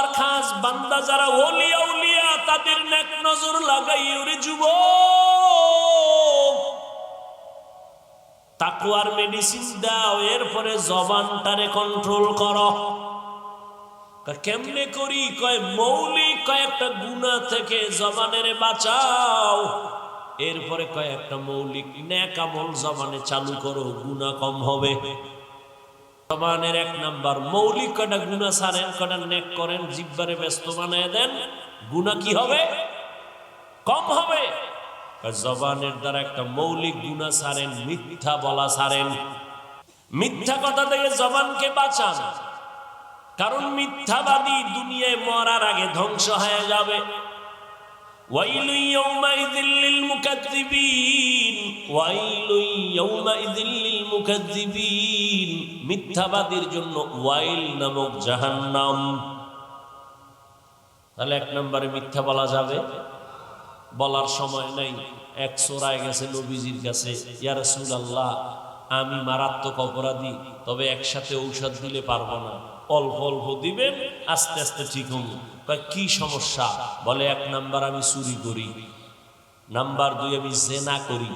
আল্লাহর খাস বান্দা যারা ওলিয়া উলিয়া তাদের নেক নজর লাগাই, ওরে যুব তাকুয়ার মেডিসিন দাও, এরপরে জবানটারে কন্ট্রোল করো। কেমনে করি? কয়, মৌলিক কয়েকটা গুণা থেকে জবানের বাঁচাও। এরপরে কয়েকটা মৌলিক ন্যাক আমল জবানে চালু করো, গুণা কম হবে। জবানের এক নাম্বার। মৌলিক কটা গুণা সারেন কটা নেক করেন, জিব্বারে ব্যস্ত বানায় দেন, গুণা কি হবে? কম হবে। জবানের দ্বারা একটা মৌলিক গুণা সারেন, মিথ্যা বলা সারেন। মিথ্যা কথা থেকে জবানকে বাঁচান। কারণ মিথ্যাবাদী দুনিয়ায় মরার আগে ধ্বংস হয়ে যাবে। ويل يومئذ للمكذبين ويل يومئذ للمكذبين মিথ্যাবাদীর জন্য ওয়াইল নামক জাহান্নাম তাহলে এক নম্বরে মিথ্যা বলা যাবে বলার সময় নাই এক সোরায় গেছে নবীজির কাছে ইয়া রাসূলুল্লাহ আমি মারাত্মক অপরাধী তবে একসাথে ঔষধ দিলে পারবো না অল্প অল্প দিবেন আস্তে আস্তে ঠিক হব। কি সমস্যা? বলে এক নাম্বার আমি চুরি করি নাম্বার দুই আমি জেনা করি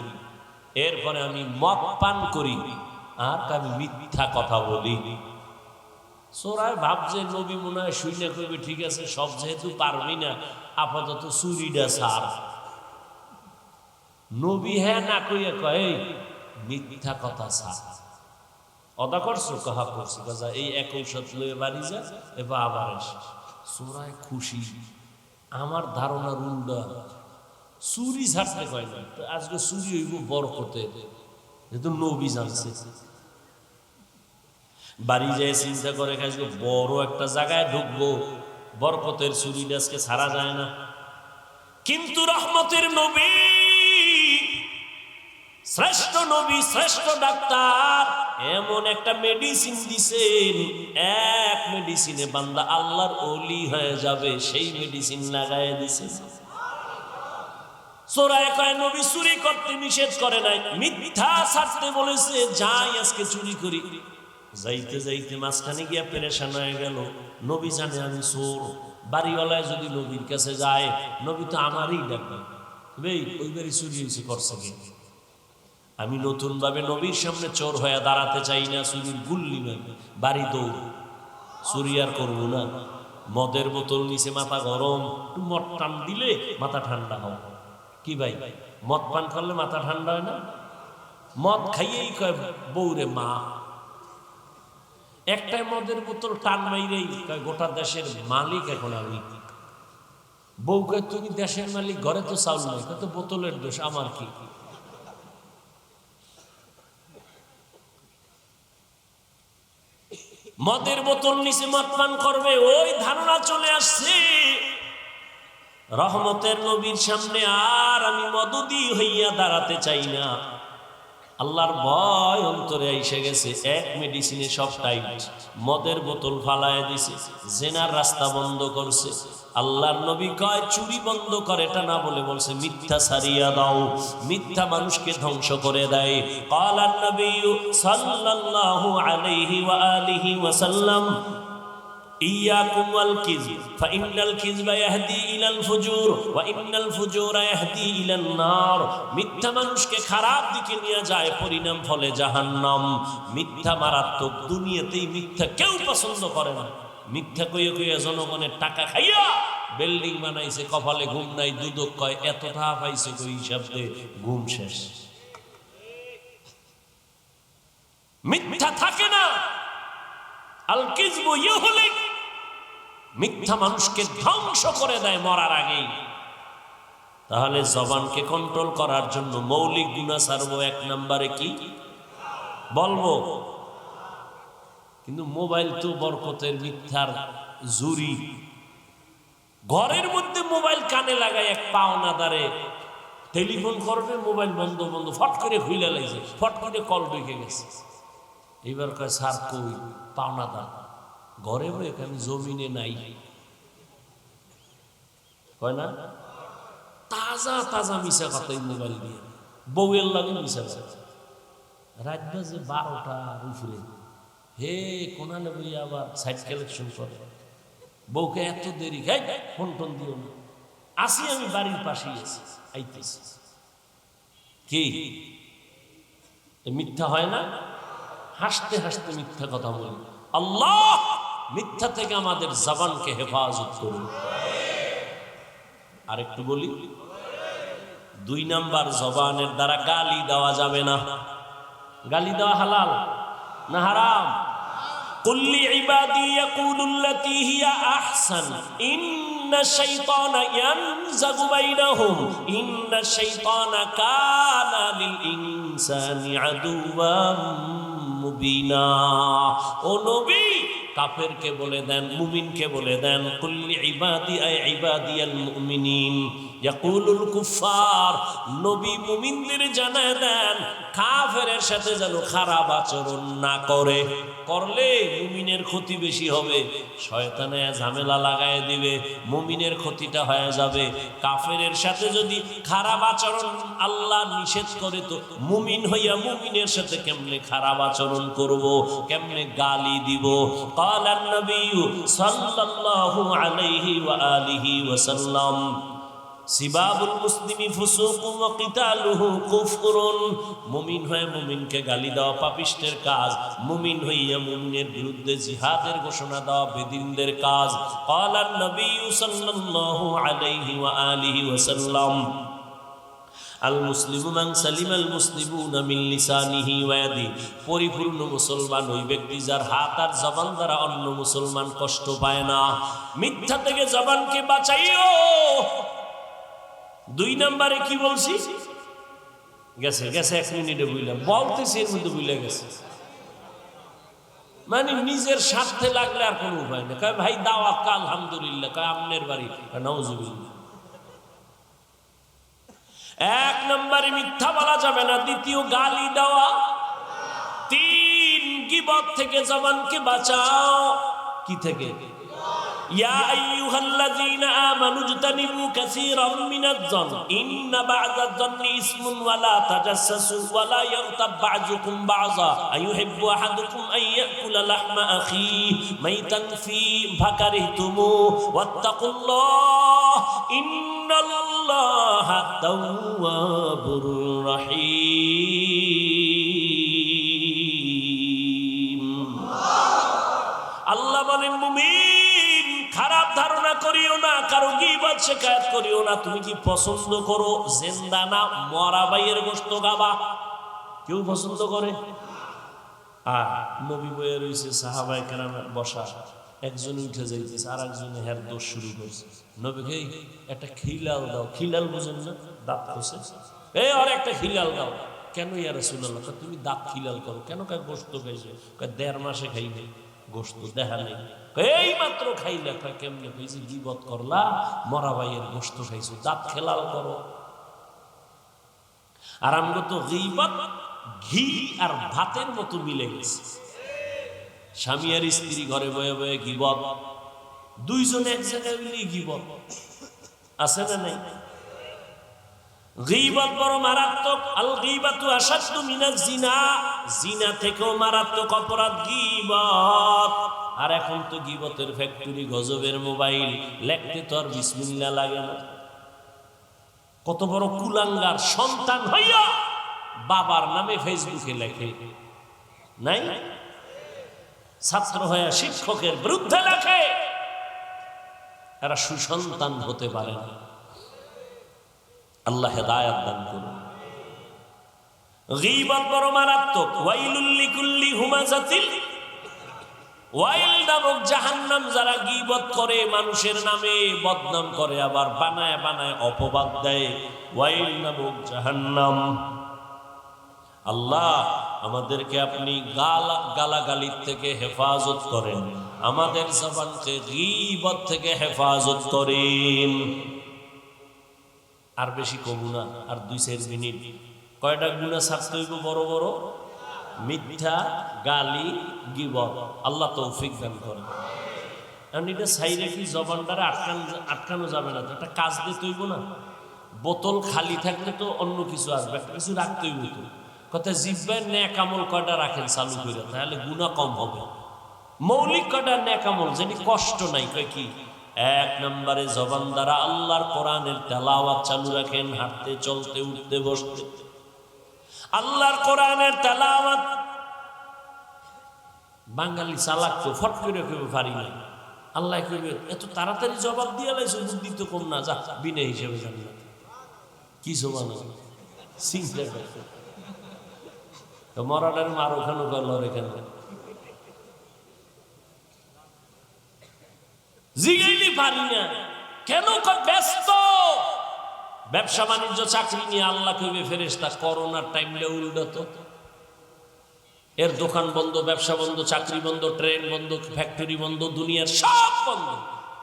এরপরে আমি মদ পান করি আর আমি মিথ্যা কথা বলি। সোরায় ভাবছে নবী মনে হয় শুনে করবে ঠিক আছে সব যেহেতু পারবি না আপাতত চুরিটা সার নবী হ্যাঁ না কইয়া কয় "এই, মিথ্যা কথা সার অদা করছ কাহা করছ? কাজা এই এক ঔষধ লয়ে বাড়ি যা এবার আবার এসে সোরায় খুশি। আমার ধারণার উল্টা চুরি ছাড়তে কয় না আজকে চুরি হইব বরকতে। যেহেতু নবী জানছে। বাড়ি যায় চিন্তা করে আজকে বড় একটা জায়গায় ঢুকবো? বরকতের চুরিটা আজকে ছাড়া যায় না। কিন্তু রহমতের নবী শ্রেষ্ঠ নবী, শ্রেষ্ঠ ডাক্তার, এমন একটা মেডিসিন দিছেন, এক মেডিসিনে বান্দা আল্লাহর ওলি হয়ে যাবে, সেই মেডিসিন লাগায় দিছে। নবী চুরি করতে নিষেধ করে নাই ছাড়তে বলেছে, যাই আজকে চুরি করি। যাইতে যাইতে মাঝখানে হয়ে গেল। নবী বাড়িওয়ালায় যদি কাছে যায়, নবী তো আমারই বাড়ি চুরি হয়েছে, করছে আমি নতুন ভাবে নবীর সামনে চোর হয়ে দাঁড়াতে চাই না, চুরির গুল্লি মারবে বাড়ি দৌড়। চুরি আর করব না। মদের বোতল নিচে মাথা গরম। একটু মদ টান দিলে মাথা ঠান্ডা হয়। কি ভাই? মদ পান করলে মাথা ঠান্ডা হয় না? মদ খাইয়েই কয়, বউরে মা। একটাই মদের বোতল টান মাইরেই কয়, গোটা দেশের মালিক এখন আমি। বউ কয় তুমি দেশের মালিক? ঘরে তো চাউল নাই। কয়, তো বোতলের দোষ, আমার কি? মদের বোতল নিচে মদ পান করবে, ওই ধারণা চলে আসছে। রহমতের নবীর সামনে আর আমি মদদি হইয়া দাঁড়াতে চাই না। আল্লাহর ভয় অন্তরে এসে গেছে, এক মেডিসিনে সব টাইট মদের বোতল ফালায় দিছে, জেনার রাস্তা বন্ধ করছে। আল্লাহর নবী কয়, চুরি বন্ধ করে, এটা না বলে বলছে, মিথ্যা সারিয়া দাও, মিথ্যা মানুষকে ধ্বংস করে দেয়। কালার নবী সাল্লাল্লাহু আলাইহি ওয়া আলিহি ওয়া সাল্লাম إياكم والكذب فإن الكذب يهدي إلى الفجور وإن الفجور يهدي إلى النار মিথ্যা মানুষকে খারাপ দিকে নিয়ে যায় পরিণাম ফলে জাহান্নাম মিথ্যা মারাত্মক দুনিয়াতেই মিথ্যা কেউ পছন্দ করে না মিথ্যা কইয়ে কইয়ে জনগণের টাকা খাইয়া বিল্ডিং বানাইছে কপালে ঘুম নাই দুদক কয় এত টাকা পাইছে কই হিসাব দিয়ে ঘুম শেষ মিথ্যা থাকে না আল কিজবু ইউহলিক মিথ্যা মানুষকে ধ্বংস করে দেয় মরার আগেই। তাহলে জবানকে কন্ট্রোল করার জন্য মৌলিক গুণা সারবো এক নম্বরে কি? বলব, কিন্তু মোবাইল তো বরকতের মিথ্যার জুরি ঘরের মধ্যে মোবাইল কানে লাগায় এক পাওনা দাঁড়ে। টেলিফোন করবে, মোবাইল বন্ধ বন্ধ, ফট করে খুলে লাগছে ফট করে কল ঢুকে গেছে। এইবার কয়, স্যার, কই? পাওনা দা ঘরে বই এখানে জমিনে নাই। কয় না? তাজা তাজা মিশা কথাই মোবাইল দিয়ে। বউয়ের লাগে মিশা কথা। রাত বাজে বারোটার উপরে হে, কোনালে বই আবার সাইড কালেকশন করে। বউকে এত দেরি খাই ফোন টোন দিও না। আসি আমি বাড়ির পাশেই আছি, আইতেছি। কি? মিথ্যা হয় না? হাসতে হাসতে মিথ্যা কথা বলি। আল্লাহ মিথ্যা থেকে আমাদের জবানকে হেফাজত করুন। আর একটু বলি, দুই নাম্বার জবানের দ্বারা গালি দেওয়া যাবে না। গালি দেওয়া হালাল না হারাম? কুল্লি মুবিনা ও নবী কাফেরকে বলে দেন মুমিনকে বলে দেন কুল্লি ইবাদি আই ইবাদিয়াল মুমিনিন। ইয়াকুলুল কুফার নবী মুমিনদের জানায় দেন কাফেরের সাথে যেন খারাপ আচরণ না করে করলে মুমিনের ক্ষতি বেশি হবে শয়তানে ঝামেলা লাগায় দিবে মুমিনের ক্ষতিটা হয়ে যাবে কাফেরের সাথে যদি খারাপ আচরণ আল্লাহ নিষেধ করে তো মুমিন হইয়া মুমিনের সাথে কেমনে খারাপ আচরণ করব কেমনে গালি দিব قال النبي صلى الله عليه وآله وسلم সিবাবুল মুসলিমি ফুসুকুম কিতালুহু কুফরুন। মুমিন হয়ে মুমিনকে গালি দেওয়া পাপিষ্টের কাজ, মুমিন হইয়া মুমিনের বিরুদ্ধে জিহাদের ঘোষণা দেওয়া বেদিনদের কাজ। ক্বালান নবী সাল্লাল্লাহু আলাইহি ওয়া আলিহি ওয়া আল মুসলিম মাং সালিম আল মুসলিমুন মিন লিসানিহি ওয়াদি পরিপূর্ণ মুসলমান ওই ব্যক্তি যার হাত আর জবান দ্বারা অন্য মুসলমান কষ্ট পায় না। মিথ্যা থেকে জবানকে বাঁচাইও। দুই নম্বরে কি বলছি? গেছে গেছে, এক মিনিটে বুঝলাম বলতেছি, এর মধ্যে বুঝলে গেছে। মানে নিজের স্বার্থে লাগলে আর কোনো উপায় নেই। কয়, ভাই, দাওয়াত কা, আলহামদুলিল্লাহ। কয়, আমনের বাড়ি। নওজুবিল্লাহ এক নম্বরে মিথ্যা বলা যাবে না। দ্বিতীয়, গালি দেওয়া। তিন, গিবত থেকে জবানকে বাঁচাও। কি থেকে? يا أيها الذين آمنوا اجتنبوا كثيرا من الظن إن بعض الظن اسم ولا تجسسوا ولا يغتب بعضكم بعضا أيحب أحدكم أن يأكل لحم أخيه ميتا في فكرهتموه واتقوا الله إن الله تواب কারও গিবত শেখায়ত করিও না তুমি কি পছন্দ করো জেন্দা না মরা বাইয়ের গোস্ত গাবা? কেউ পছন্দ করে? আর নবী বইয়ে রয়েছে সাহাবাই কেরামে বসা একজন উঠে যাইতেছে আর একজনে হের দোষ শুরু করছে। নবীকে "এই, একটা খিলাল দাও। খিলাল বুঝেন না দাঁত খসে। এই আর একটা খিলাল দাও। কেন ইয়ার সুল্লাহ তুমি দাঁত খিলাল করো। কেন কার গোস্ত খাইছে? দেড় মাসে খাই নেই গোস্ত দেখা নেই। এই মাত্র খাইলে? কেমনে কইছে গিবত করলা মরা ভাইয়ের গোস্ত খাইছো, দাঁত খেলাল করো। আর আমগো তো ঘি আর ভাতের মতো মিলে গেছে। স্বামী আর স্ত্রী ঘরে বয়ে বয়ে গিবত। দুইজন এক জায়গায় মিলে গিবত। আছে না নাই? গিবত বড় মারাত্মক, আল গিবাতু আসাদু মিনাজ জিনা জিনা থেকেও মারাত্মক অপরাধ গিবত। আর এখন তো গিবতের ফ্যাক্টরি গজবের মোবাইল, লেখতে তো আর বিসমিল্লা লাগে না। কত বড় কুলাঙ্গার সন্তান হইয়া বাবার নামে ফেসবুকে লেখে। নাই? ছাত্র হয়ে শিক্ষকের বিরুদ্ধে লেখে। এরা সুসন্তান হতে পারে না। আল্লাহ হেদায়াত দান করুন। গীবত বড় মারাত্মক। ওয়াইলুল লিকুল্লি হুমাজাতিল। ওয়াইল নামক জাহান্নাম যারা গীবত করে, মানুষের নামে বদনাম করে, আবার বানায় বানায় অপবাদ দেয়। ওয়াইল নামক জাহান্নাম। আল্লাহ আমাদেরকে আপনি গালা গালাগালির থেকে হেফাজত করেন। আমাদের জবানকে গীবত থেকে হেফাজত করেন। আর বেশি কমু না, আর দুই চার মিনিট। কয়টা গুণা ছাড়তে হইব বড় বড়? মিথ্যা, গালি, গিবত। আল্লাহ তৌফিক দান করেন। কারণ এটা সাইরে কি জবানটারে আটকানো আটকানো যাবে না তো? একটা কাজ দিতে হইব না। বোতল খালি থাকলে তো অন্য কিছু আসবে, একটা কিছু রাখতে হইব তো। কথা জিব্বায় ন্যাক আমল কয়টা রাখেন চালু করে তাহলে গুণা কম হবে। মৌলিক কয়টা ন্যাক আমল? যেটি কষ্ট নাই, কয় কি? এক নম্বরে জবান দ্বারা আল্লাহর কোরআনের তেলাওয়াত চালু রাখেন, হাঁটতে, চলতে, উঠতে, বসতে। আল্লাহর কোরআনের তেলাওয়াত বাঙালি চালাক তো, ফট করে কেউ পারি না আল্লাহ কইবে, এত তাড়াতাড়ি জবাব দিয়ে লাইছো, বুদ্ধি তো কম না, যা বিনা হিসেবে জানি কি তো মরালের মার ওখানে গেল এখানে জিগাইলি পারি না। কেন ব্যস্ত? ব্যবসা বাণিজ্য, চাকরি নিয়ে আল্লাহ কইবে ফেরেস্তা করোনার টাইমটা উল্টো এর দোকান বন্ধ, ব্যবসা বন্ধ, চাকরি বন্ধ, ট্রেন বন্ধ ফ্যাক্টরি বন্ধ, দুনিয়ার সব বন্ধ।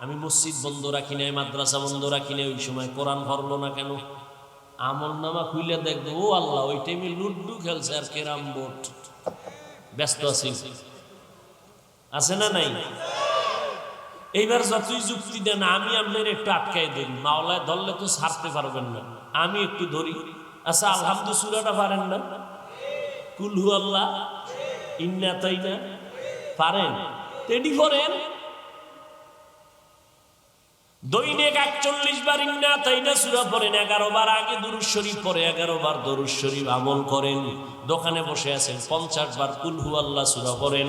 আমি মসজিদ বন্ধ রাখি নাই, মাদ্রাসা বন্ধ রাখি নাই, ওই সময় কোরআন ভরলো না কেন? আমল নামা খুইলে দেখব, ও আল্লাহ, ওই টাইমে লুড্ডু খেলছে আর কেরাম বোর্ড। ব্যস্ত আছি। আছে না নাই? এইবার যতই যুক্তি দেন, আমি আপনার একটু আটকাই দিন। মাওলায় ধরলে তো ছাড়তে পারবেন না। আমি একটু ধরি। আচ্ছা আলহামদু সুরাটা পারেন না? কুলহু আল্লাহ ইন্না তাই না পারেন। তেডি করেন? দৈনিক একচল্লিশ বার ইন্না তাই না সুরা পড়েন, এগারো বার আগে দরুদ শরীফ পরে এগারো বার দরুজ শরীফ আমল করেন। দোকানে বসে আছেন, পঞ্চাশ বার কুলহু আল্লাহ সুরা পড়েন,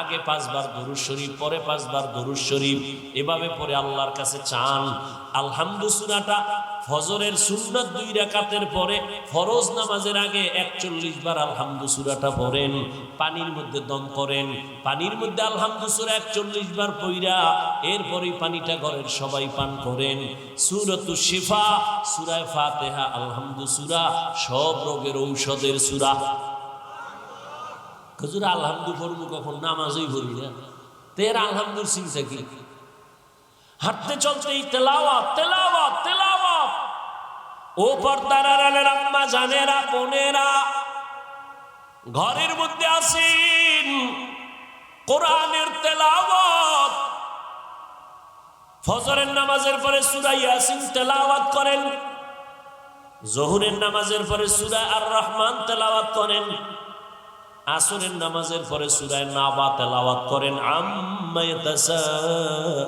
আগে পাঁচবার দরুজ শরীফ, পরে পাঁচবার দরুজ শরীফ। এভাবে পরে আল্লাহর কাছে চান। আলহামদু সুরাটা ফজরের সুন্নাত দুই রাকাতের পরে ফরজ নামাজের আগে একচল্লিশ বার আলহামদু সুরাটা পড়েন, পানির মধ্যে দম করেন, পানির মধ্যে আলহামদু সুরা একচল্লিশ বার পইরা এরপরেই পানিটা ঘরের সবাই পান করেন। সুরতু শিফা, সুরায় ফাতেহা, আলহামদু সুরা, সব রোগের ঔষধের সুরা। হুজুর, আলহামদু পড়ব কখন? নামাজই পড়ি না। তের আলহামদুর চিন্তা কি? হাঁটতে চলতেই তেলাওয়াত তেলাওয়া তেলাওয়াত। ও পর্দার আড়ালের আম্মা জানেরা, বোনেরা, ঘরের মধ্যে আসেন কোরআনের তেলাওয়াত। ফজরের নামাজের পরে সূরা ইয়াসিন তেলাওয়াত করেন, জোহরের নামাজের পরে সূরা আর রহমান তেলাওয়াত করেন, আসরের নামাজের পরে সুরায় নাবা তেলাওয়াত করেন, আম্মা ইয়াতাসাআলুন।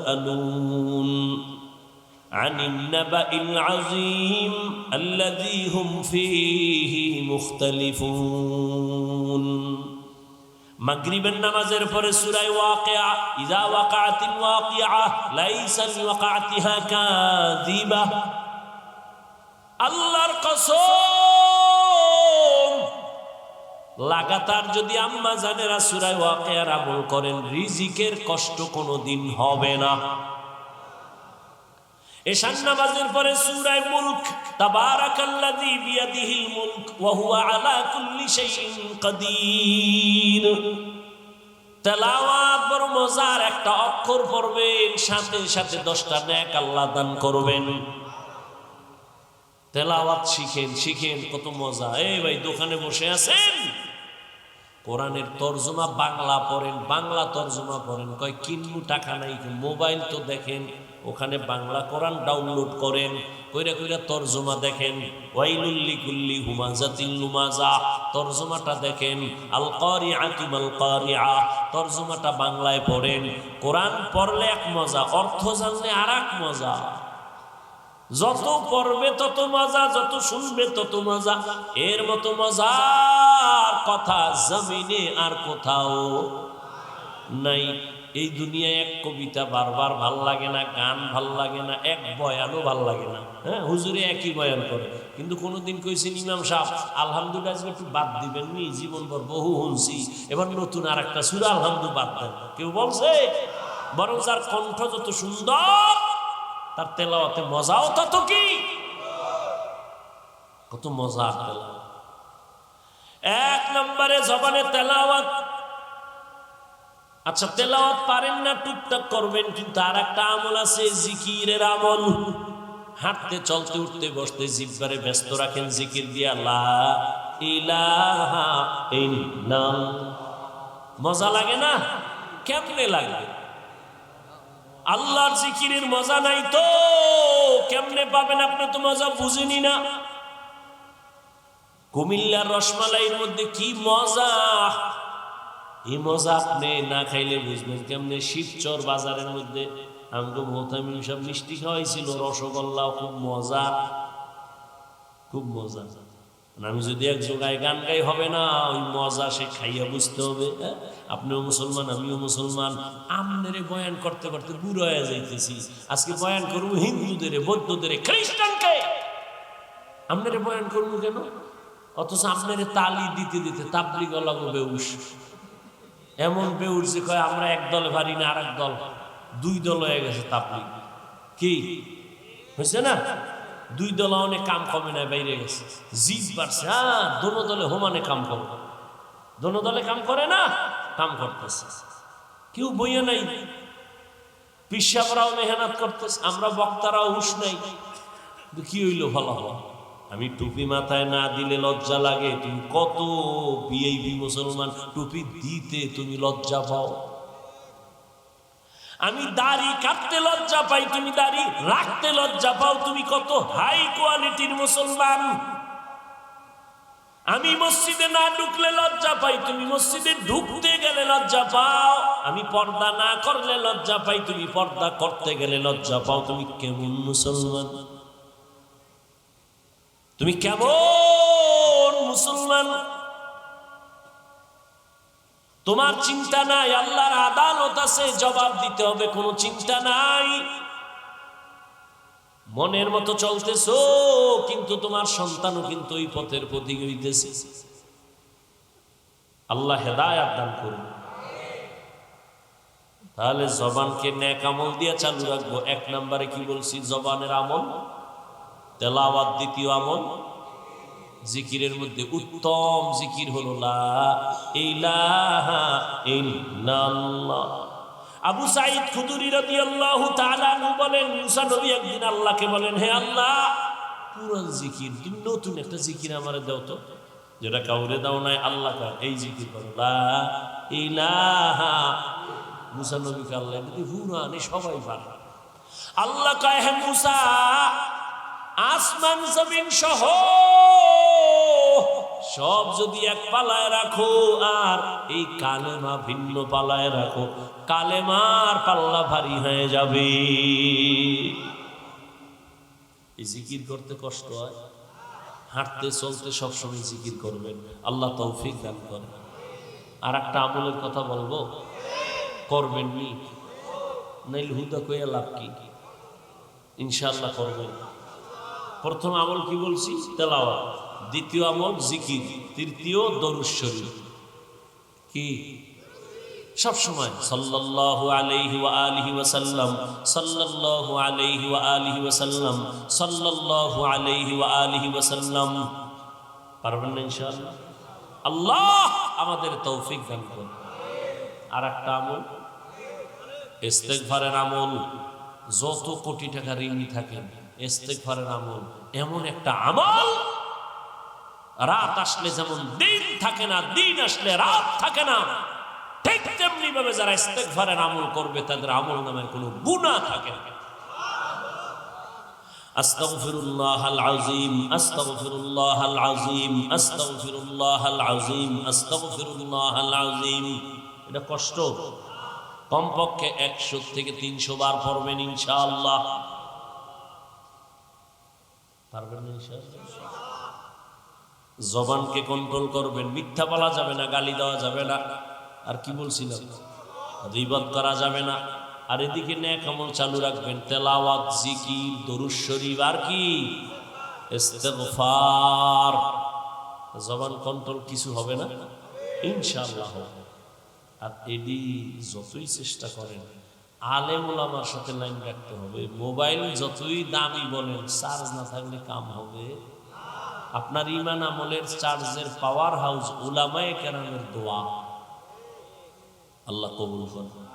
عن النبأ العظيم الذي هم فيه مختلفون মাগরিবের নামাজের পরে সূরায় ওয়াকিয়া ইযা ওয়াকাআতিল ওয়াকিয়া লাইসা লিওয়াকাতিহা কাযিবা আল্লাহর কসম লাগাতার যদি আম্মা জানেরা সুরায় ওয়াকিয়ার আমল করেন রিজিকের কষ্ট কোনোদিন হবে না পরে তেলাওয়াত মজার একটা অক্ষর পড়বেন, সাথে সাথে দশটা নেক আল্লাহ দান করবেন। তেলাওয়াত শিখেন শিখেন, কত মজা। এই ভাই, দোকানে বসে আছেন? কোরআনের তর্জমা বাংলা পড়েন, বাংলা তর্জমা পড়েন। কয় কিনবু টাকা নাই, মোবাইল তো দেখেন ওখানে বাংলা কোরআন ডাউনলোড করেন, কইরা কইরা তর্জমা দেখেন। ওয়াইলুল্লি কুল্লি হুমাজাতিল লুমাজা তর্জমাটা দেখেন। আল কারিআতু মাল কারিআ তর্জমাটা বাংলায় পড়েন। কোরআন পড়লে এক মজা, অর্থ জানলে আর এক মজা। যত পড়বে তত মজা, যত শুনবে তত মজা। এর মতো মজার কথা জমিনে আর কোথাও নাই। এই দুনিয়ায় এক কবিতা বারবার ভালো লাগে না, গান ভালো লাগে না, এক বয়ানও ভালো লাগে না। হ্যাঁ হুজুরে একই বয়ান করে। কিন্তু কোনোদিন কইছেন ইমাম সাহেব, আলহামদুলিল্লাহ, আজকে একটু বাদ দিবেন নি, জীবনভর বহু শুনছি এবার নতুন আর একটা সুরা আলহামদু বাদ দেন। কেউ বলছে, বরং যার কণ্ঠ যত সুন্দর, তার তেলাওয়াতে মজাও তত কি? কত মজা এক নম্বরে জবানে তেলাওয়াত আচ্ছা তেলাওয়াত পারেন না, টুকটাক করবেন, কিন্তু আর একটা আমল আছে, জিকিরের আমল। হাঁটতে, চলতে, উঠতে, বসতে, জিব্বারে ব্যস্ত রাখেন, জিকির দিয়া, লা ইলাহা মজা লাগে না? কেমনে লাগে? আল্লাহর জিকিরের মজা নাই তো? কেমনে পাবেন আপনি তো মজা বুঝেনি না। কুমিল্লার রসমালাইয়ের মধ্যে কি মজা? এই মজা আপনি না খাইলে বুঝবেন কেমনে শিবচর বাজারের মধ্যে আমাকে মোহতামিম সব মিষ্টি খাওয়াইছিল, রসগোল্লা, খুব মজা। খুব মজা। আমি যদি এক জোগায় গান গাই হবে না, ওই মজা সে খাইয়া বুঝতে হবে হ্যাঁ? আপনিও মুসলমান, আমিও মুসলমান। আমনেরে বয়ান করতে করতে বুড়ো যাইতেছি। আজকে বয়ান করব হিন্দুদের, বৌদ্ধদের, খ্রিস্টানকে। আমনেরে বয়ান করব কেন? অথচ আপনারে তালি দিতে দিতে তাবলি গলাগো বেউস এমন বেউস যে কয়, আমরা এক দলে পারি না আর এক দল দুই দল হয়ে গেছে তাবলি কি? হয়েছে না? দুই দল অনেক কাম কমে না, বাইরে গেছে। জিদ বাড়ছে। হ্যাঁ দোনো দলে হোমানে কাম করে। দোনো দলে কাম করে না? কাম করতেছে। কেউ বইয়া নাই। পিসাবরাও মেহনত করতেছে। আমরা বক্তারাও হুশ নাই। কি হইল ভালো হলো আমি টুপি মাথায় না দিলে লজ্জা লাগে। তুমি কত বিএবি মুসলমান, টুপি দিতে তুমি লজ্জা পাও। আমি দাড়ি কাটতে লজ্জা পাই, তুমি দাড়ি রাখতে লজ্জা পাও। তুমি কত হাই কোয়ালিটির মুসলমান। আমি মসজিদে না ঢুকলে লজ্জা পাই, তুমি মসজিদে ঢুকতে গেলে লজ্জা পাও। আমি পর্দা না করলে লজ্জা পাই, তুমি পর্দা করতে গেলে লজ্জা পাও। তুমি কেমন মুসলমান? তুমি কেমন মুসলমান? তোমার চিন্তা নাই, আল্লাহর আদালত আছে, জবাব দিতে হবে, কোনো চিন্তা নাই। মনের মতো চলতেছো, কিন্তু তোমার সন্তানও কিন্তু ওই পথের প্রতীক হইতেছে। আল্লাহ হেদায়াত দান করুন। তাহলে জবানকে ন্যাক আমল দিয়ে চালু রাখব। এক নম্বরে কি বলছি? জবানের আমল। তেলাওয়াত দ্বিতীয় আমল। জিকিরের মধ্যে উত্তম জিকির হলো আবু সাইদ খুদুরি তাআলা আনহু বলেন মুসা নবী একদিন আল্লাহকে বলেন হে আল্লাহ পুরান জিকির তুমি নতুন একটা জিকির আমার দাও তো। যেটা কাউরে দাও নাই আল্লাহ কয়, এই জিকির করো মুসা নবীকে আল্লাহ যদি হুরানি সবাই পারে। আল্লাহ কয় হে মুসা আসমান জমিন সহ সব যদি এক পালায় রাখো আর এই কালেমা ভিন্ন পালায় রাখো, কালেমার পাল্লা ভারী হয়ে যাবে। জিকির করতে কষ্ট হয়? হাঁটতে, চলতে সবসময় জিকির করবেন। আল্লাহ তৌফিক দান করেন। আর একটা আমলের কথা বলব? করবেন নি? হুদা কইয়া লাভ কি? ইনশাল্লাহ করবেন। প্রথম আমল কি বলছি? তেলাওয়া দ্বিতীয় আমল জিকির। তৃতীয় দরুশ্বরী কি? সব সময় সাল্লাল্লাহু আলাইহি ওয়া আলিহি ওয়া সাল্লাম সাল্লাল্লাহু আলাইহি ওয়া আলিহি ওয়া সাল্লাম সাল্লাল্লাহু আলাইহি ওয়া আলিহি ওয়া সাল্লাম পারবেন না ইনশাআল্লাহ? আল্লাহ আমাদের তৌফিক দান করুন। আর একটা আমল? ইস্তেগফারের আমল। যত কোটি টাকা ঋণী থাকেন ইস্তেগফারের আমল এমন একটা আমল রাত আসলে যেমন দিন থাকে না দিন আসলে রাত থাকে না ঠিক তেমনি ভাবে যারা ইস্তেগফারের আমল করবে তাদের আমল নামে কোনো গুনাহ থাকে না أستغفر الله العظيم أستغفر الله العظيم أستغفر الله العظيم أستغفر الله العظيم এটা কষ্ট কমপক্ষে একশো থেকে তিনশো বার পড়বেন ইনশাআল্লাহ জবানকে কন্ট্রোল করবেন। মিথ্যা বলা যাবে না, গালি দেওয়া যাবে না। আর কি বলছিলাম? রিবত করা যাবে না। আর এদিকে ন্যাক আমল চালু রাখবেন। তেলাওয়াত, জিকির, দরুদ শরীফ, আর কি? জবান কন্ট্রোল কিছু হবে না? ইনশাআল্লাহ হবে। আর এডি যতই চেষ্টা করেন আলেম ওলামার সাথে লাইন রাখতে হবে। মোবাইল যতই দামি বলেন চার্জ না থাকলে কাম হবে। আপনার ইমান আমলের চার্জের পাওয়ার হাউস ওলামায় কেরামের দোয়া। আল্লাহ কবুল করেন।